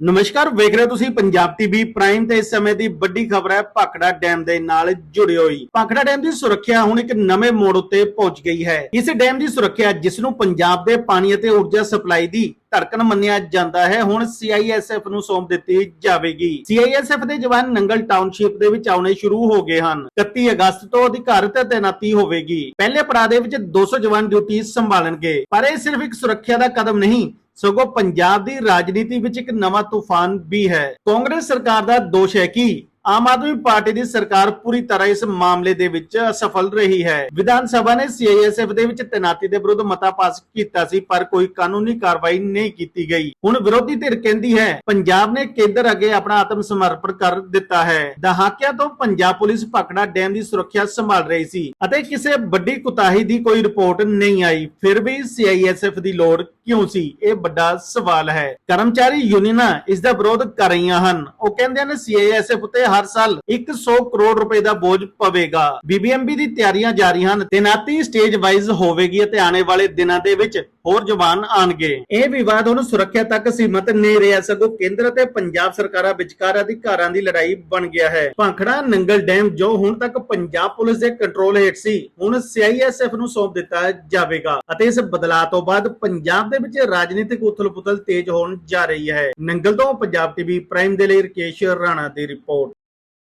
ਨਮਸਕਾਰ, ਵੇਖ ਰਹੇ ਹੋ ਤੁਸੀਂ ਪੰਜਾਬ ਟੀਵੀ ਪ੍ਰਾਈਮ ਤੇ ਇਸ ਸਮੇਂ ਦੀ ਵੱਡੀ ਖਬਰ ਹੈ ਭਾਖੜਾ ਡੈਮ ਦੇ ਨਾਲ ਜੁੜੀ ਹੋਈ ਭਾਖੜਾ ਡੈਮ ਦੀ ਸੁਰੱਖਿਆ ਹੁਣ ਇੱਕ ਨਵੇਂ ਮੋੜ ਉੱਤੇ ਪਹੁੰਚ ਗਈ ਹੈ। ਇਸ ਡੈਮ ਦੀ ਸੁਰੱਖਿਆ ਜਿਸ ਨੂੰ ਪੰਜਾਬ ਦੇ ਪਾਣੀ ਅਤੇ ਊਰਜਾ ਸਪਲਾਈ ਦੀ ਧੜਕਣ ਮੰਨਿਆ ਜਾਂਦਾ ਹੈ, ਹੁਣ CISF ਨੂੰ ਸੌਂਪ ਦਿੱਤੀ ਜਾਵੇਗੀ। CISF ਦੇ ਜਵਾਨ ਨੰਗਲ ਟਾਊਨਸ਼ਿਪ ਦੇ ਵਿੱਚ ਆਉਣੇ ਸ਼ੁਰੂ ਹੋ ਗਏ ਹਨ। 31 ਅਗਸਤ ਤੋਂ ਅਧਿਕਾਰਤ ਤੈਨਾਤੀ ਹੋਵੇਗੀ। ਪਹਿਲੇ ਪੜਾਅ ਦੇ ਵਿੱਚ 200 ਜਵਾਨ ਡਿਊਟੀ ਸੰਭਾਲਣਗੇ। ਪਰ ਇਹ ਸਿਰਫ ਇੱਕ ਸੁਰੱਖਿਆ ਦਾ ਕਦਮ ਨਹੀਂ ਸਗੋਂ ਪੰਜਾਬ ਦੀ ਰਾਜਨੀਤੀ ਵਿੱਚ ਇੱਕ ਨਵਾਂ ਤੂਫਾਨ ਵੀ ਹੈ। ਕਾਂਗਰਸ ਸਰਕਾਰ ਦਾ ਦੋਸ਼ ਹੈ ਕਿ ਆਮ ਆਦਮੀ ਪਾਰਟੀ ਦੀ ਸਰਕਾਰ ਪੂਰੀ ਤਰ੍ਹਾਂ ਇਸ ਮਾਮਲੇ ਦੇ ਵਿੱਚ ਅਸਫਲ ਰਹੀ ਹੈ। ਵਿਧਾਨ ਸਭਾ ਨੇ ਸੀਆਈਐਸਐਫ ਦੇ ਵਿੱਚ ਤੈਨਾਤੀ ਦੇ ਵਿਰੁੱਧ ਮਤਾ ਪਾਸ ਕੀਤਾ ਸੀ, ਪਰ ਕੋਈ ਕਾਨੂੰਨੀ ਕਾਰਵਾਈ ਨਹੀਂ ਕੀਤੀ ਗਈ। ਹੁਣ ਵਿਰੋਧੀ ਧਿਰ ਕਹਿੰਦੀ ਹੈ, ਪੰਜਾਬ ਨੇ ਕੇਂਦਰ ਅੱਗੇ ਆਪਣਾ ਆਤਮ ਸਮਰਪਣ ਕਰ ਦਿੱਤਾ ਹੈ। ਦਹਾਕਿਆਂ ਤੋਂ ਪੰਜਾਬ ਪੁਲਿਸ ਭਕੜਾ ਡੈਮ ਦੀ ਸੁਰੱਖਿਆ ਸੰਭਾਲ ਰਹੀ ਸੀ ਅਤੇ ਕਿਸੇ ਵੱਡੀ ਕੁਤਾਹੀ ਦੀ ਕੋਈ ਰਿਪੋਰਟ ਨਹੀਂ ਆਈ। ਫਿਰ ਵੀ ਸੀਆਈਐਸਐਫ ਦੀ ਲੋੜ ਕਿਉਂ ਸੀ? ਇਹ ਵੱਡਾ ਸਵਾਲ ਹੈ। ਕਰਮਚਾਰੀ ਯੂਨੀਅਨਾਂ ਇਸ ਦਾ ਵਿਰੋਧ ਕਰ ਰਹੀਆਂ ਹਨ। ਉਹ ਕਹਿੰਦੇ ਹਨ ਸੀਆਈਐਸਐਫ ਉਤੇ ਹਰ ਸਾਲ 100 ਕਰੋੜ ਰੁਪਏ ਦਾ ਬੋਝ ਪਵੇਗਾ। ਬੀਬੀਐਮਬੀ ਦੀ ਤਿਆਰੀਆਂ ਜਾਰੀ ਹਨ ਤੈਨਾਤੀ ਸਟੇਜ ਵਾਈਜ਼ ਹੋਵੇਗੀ ਅਤੇ ਆਉਣੇ ਵਾਲੇ ਦਿਨਾਂ ਦੇ ਵਿੱਚ ਹੋਰ ਜਵਾਨ ਆਣਗੇ ਇਹ ਵਿਵਾਦ ਹੁਣ ਸੁਰੱਖਿਆ ਤੱਕ ਸੀਮਤ ਨਹੀਂ ਰਿਹਾ ਸਗੋਂ ਕੇਂਦਰ ਅਤੇ ਪੰਜਾਬ ਸਰਕਾਰਾਂ ਵਿਚਕਾਰ ਅਧਿਕਾਰਾਂ ਦੀ ਲੜਾਈ ਬਣ ਗਿਆ ਹੈ। ਭਾਂਖੜਾ ਨੰਗਲ ਡੈਮ, ਜੋ ਹੁਣ ਤੱਕ ਪੰਜਾਬ ਪੁਲਿਸ ਦੇ ਕੰਟਰੋਲ ਹੇਠ ਸੀ, ਹੁਣ ਸੀਆਈਐਸਐਫ ਨੂੰ ਸੌਂਪ ਦਿੱਤਾ ਜਾਵੇਗਾ ਅਤੇ ਇਸ ਬਦਲਾਅ ਤੋਂ ਬਾਅਦ ਪੰਜਾਬ ਦੇ ਵਿੱਚ ਰਾਜਨੀਤਿਕ ਉਥਲ-ਪੁਥਲ ਤੇਜ਼ ਹੋਣ ਜਾ ਰਹੀ ਹੈ। ਨੰਗਲ ਤੋਂ ਪੰਜਾਬ ਟੀਵੀ ਪ੍ਰਾਈਮ ਦੇ ਲਈ ਰਕੇਸ਼ ਰਾਣਾ ਦੀ ਰਿਪੋਰਟ।